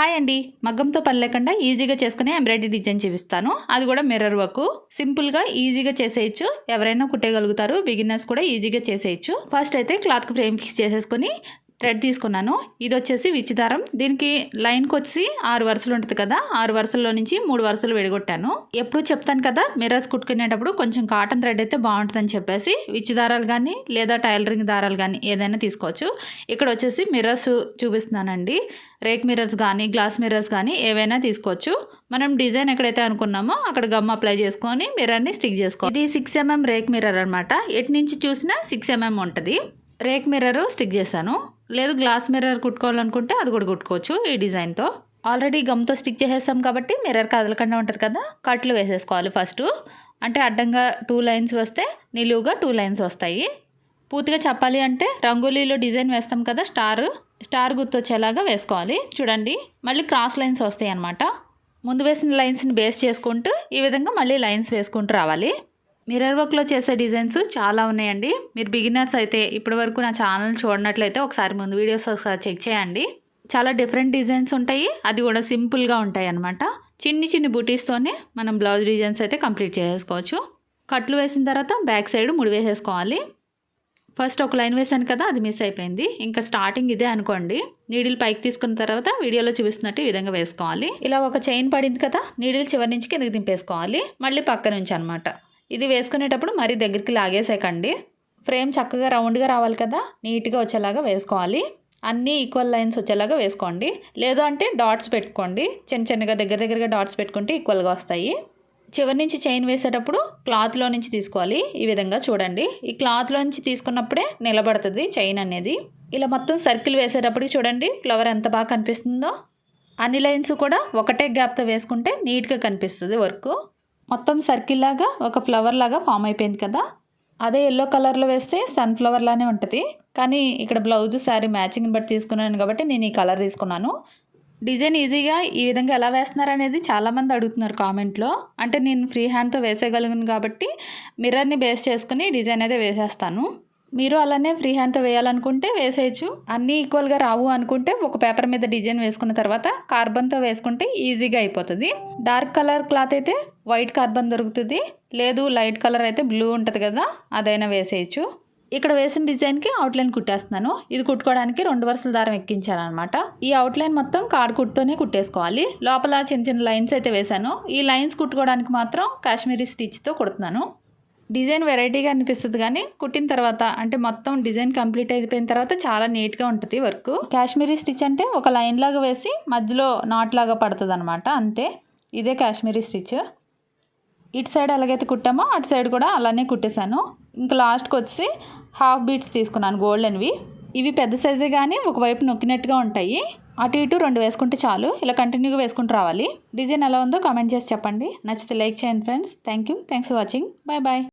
Hi అండి. మగ్గంతో పని లేకుండా ఈజీగా చేసుకునే ఎంబ్రాయిడరీ డిజైన్ చూపిస్తాను. అది కూడా మిర్రర్ వర్క్. సింపుల్గా ఈజీగా చేసేయచ్చు. ఎవరైనా కుట్టేయగలుగుతారు. బిగినర్స్ కూడా ఈజీగా చేసేయచ్చు. ఫస్ట్ అయితే క్లాత్కి ఫ్రేమ్ ఫిక్స్ చేసేసుకొని థ్రెడ్ తీసుకున్నాను. ఇది వచ్చేసి విచ్చిదారం దీనికి లైన్కి వచ్చి ఆరు వరుసలు ఉంటుంది కదా ఆరు వరుసల్లో నుంచి మూడు వరుసలు విడగొట్టాను. ఎప్పుడు చెప్తాను కదా మిర్రర్స్ కుట్టుకునేటప్పుడు కొంచెం కాటన్ థ్రెడ్ అయితే బాగుంటుందని చెప్పేసి విచ్చిదారాలు కానీ లేదా టైలరింగ్ దారాలు కానీ ఏదైనా తీసుకోవచ్చు. ఇక్కడ వచ్చేసి మిర్రర్స్ చూపిస్తున్నానండి. రేక్ మిర్రర్స్ కానీ గ్లాస్ మిర్రర్స్ కానీ ఏవైనా తీసుకోవచ్చు. మనం డిజైన్ ఎక్కడైతే అనుకున్నామో అక్కడ గమ్ అప్లై చేసుకొని మిర్రర్ని స్టిక్ చేసుకోవాలి. ఇది సిక్స్ ఎంఎం రేక్ మిర్రర్ అనమాట ఎటు నుంచి చూసినా సిక్స్ ఎంఎం ఉంటుంది. రేక్ మిర్రర్ స్టిక్ చేశాను. లేదు గ్లాస్ మిర్రర్ కుట్టుకోవాలనుకుంటే అది కూడా కుట్టుకోవచ్చు ఈ డిజైన్తో ఆల్రెడీ గమ్తో స్టిక్ చేసేస్తాం కాబట్టి మిర్రర్ కదలకుండా ఉంటుంది కదా కట్లు వేసేసుకోవాలి ఫస్ట్ అంటే అడ్డంగా టూ లైన్స్ వస్తే నిలువుగా టూ లైన్స్ వస్తాయి. పూర్తిగా చెప్పాలి అంటే రంగోలీలో డిజైన్ వేస్తాం కదా స్టార్ స్టార్ గుర్తొచ్చేలాగా వేసుకోవాలి. చూడండి మళ్ళీ క్రాస్ లైన్స్ వస్తాయి అనమాట ముందు వేసిన లైన్స్ని బేస్ చేసుకుంటూ ఈ విధంగా మళ్ళీ లైన్స్ వేసుకుంటూ రావాలి. మిర్రర్ వర్క్లో చేసే డిజైన్స్ చాలా ఉన్నాయండి. మీరు బిగినర్స్ అయితే ఇప్పటి వరకు నా ఛానల్ చూడనట్లయితే ఒకసారి ముందు వీడియోస్ ఒకసారి చెక్ చేయండి. చాలా డిఫరెంట్ డిజైన్స్ ఉంటాయి. అది కూడా సింపుల్గా ఉంటాయి అనమాట చిన్ని చిన్ని బూటీస్తోనే మనం బ్లౌజ్ డిజైన్స్ అయితే కంప్లీట్ చేసుకోవచ్చు కట్లు వేసిన తర్వాత బ్యాక్ సైడ్ ముడి వేసేసుకోవాలి. ఫస్ట్ ఒక లైన్ వేసాను కదా అది మిస్ అయిపోయింది. ఇంకా స్టార్టింగ్ ఇదే అనుకోండి. నీడిల్ పైకి తీసుకున్న తర్వాత వీడియోలో చూపిస్తున్నట్టు ఈ విధంగా వేసుకోవాలి. ఇలా ఒక చైన్ పడింది కదా నీడిల్ చివరి నుంచి కిందకి దింపేసుకోవాలి. మళ్ళీ పక్క నుంచి అనమాట ఇది వేసుకునేటప్పుడు మరీ దగ్గరికి లాగేసేకండి ఫ్రేమ్ చక్కగా రౌండ్గా రావాలి కదా నీట్గా వచ్చేలాగా వేసుకోవాలి. అన్నీ ఈక్వల్ లైన్స్ వచ్చేలాగా వేసుకోండి. లేదు అంటే డాట్స్ పెట్టుకోండి. చిన్న చిన్నగా దగ్గర దగ్గరగా డాట్స్ పెట్టుకుంటే ఈక్వల్గా వస్తాయి. చివరి నుంచి చైన్ వేసేటప్పుడు క్లాత్లో నుంచి తీసుకోవాలి. ఈ విధంగా చూడండి. ఈ క్లాత్లో నుంచి తీసుకున్నప్పుడే నిలబడుతుంది చైన్ అనేది. ఇలా మొత్తం సర్కిల్ వేసేటప్పటికి చూడండి ఫ్లవర్ ఎంత బాగా కనిపిస్తుందో. అన్ని లైన్స్ కూడా ఒకటే గ్యాప్తో వేసుకుంటే నీట్గా కనిపిస్తుంది వర్క్. మొత్తం సర్కిల్ లాగా ఒక ఫ్లవర్ లాగా ఫామ్ అయిపోయింది కదా? అదే ఎల్లో కలర్లో వేస్తే సన్ఫ్లవర్ లానే ఉంటుంది. కానీ ఇక్కడ బ్లౌజ్ శారీ మ్యాచింగ్ని బట్టి తీసుకున్నాను కాబట్టి నేను ఈ కలర్ తీసుకున్నాను. డిజైన్ ఈజీగా ఈ విధంగా ఎలా వేస్తున్నారు అనేది చాలామంది అడుగుతున్నారు కామెంట్లో అంటే నేను ఫ్రీ హ్యాండ్తో వేసేయగలను కాబట్టి మిర్రర్ని బేస్ చేసుకుని డిజైన్ అయితే వేసేస్తాను. మీరు అలానే ఫ్రీ హ్యాండ్తో వేయాలనుకుంటే వేసేయచ్చు. అన్నీ ఈక్వల్గా రావు అనుకుంటే ఒక పేపర్ మీద డిజైన్ వేసుకున్న తర్వాత కార్బన్తో వేసుకుంటే ఈజీగా అయిపోతుంది. డార్క్ కలర్ క్లాత్ అయితే వైట్ కార్బన్ దొరుకుతుంది. లేదు లైట్ కలర్ అయితే బ్లూ ఉంటుంది కదా అదైనా వేసేయచ్చు. ఇక్కడ వేసిన డిజైన్కి అవుట్లైన్ కుట్టేస్తున్నాను. ఇది కుట్టుకోవడానికి రెండు వరుసల దారం ఎక్కించాను అనమాట ఈ అవుట్లైన్ మొత్తం కార్డ్ కుట్టుతోనే కుట్టేసుకోవాలి. లోపల చిన్న చిన్న లైన్స్ అయితే వేశాను. ఈ లైన్స్ కుట్టుకోవడానికి మాత్రం కాశ్మీరీ స్టిచ్తో కుడుతున్నాను. డిజైన్ వెరైటీగా అనిపిస్తుంది కానీ కుట్టిన తర్వాత అంటే మొత్తం డిజైన్ కంప్లీట్ అయిపోయిన తర్వాత చాలా నీట్గా ఉంటుంది వర్క్. కాశ్మీరీ స్టిచ్ అంటే ఒక లైన్ లాగా వేసి మధ్యలో నాట్ లాగా పడుతుంది అనమాట అంతే. ఇదే కాశ్మీరీ స్టిచ్. ఇటు సైడ్ ఎలాగైతే కుట్టామో అటు సైడ్ కూడా అలానే కుట్టేశాను. ఇంకా లాస్ట్కి వచ్చి హాఫ్ బీట్స్ తీసుకున్నాను గోల్డెన్వి. ఇవి పెద్ద సైజే కానీ ఒకవైపు నొక్కినట్టుగా ఉంటాయి. అటు ఇటు రెండు వేసుకుంటే చాలు ఇలా కంటిన్యూగా వేసుకుంటూ రావాలి. డిజైన్ ఎలా ఉందో కామెంట్ చేసి చెప్పండి. నచ్చితే లైక్ చేయండి friends. Thank you thanks for watching. Bye bye.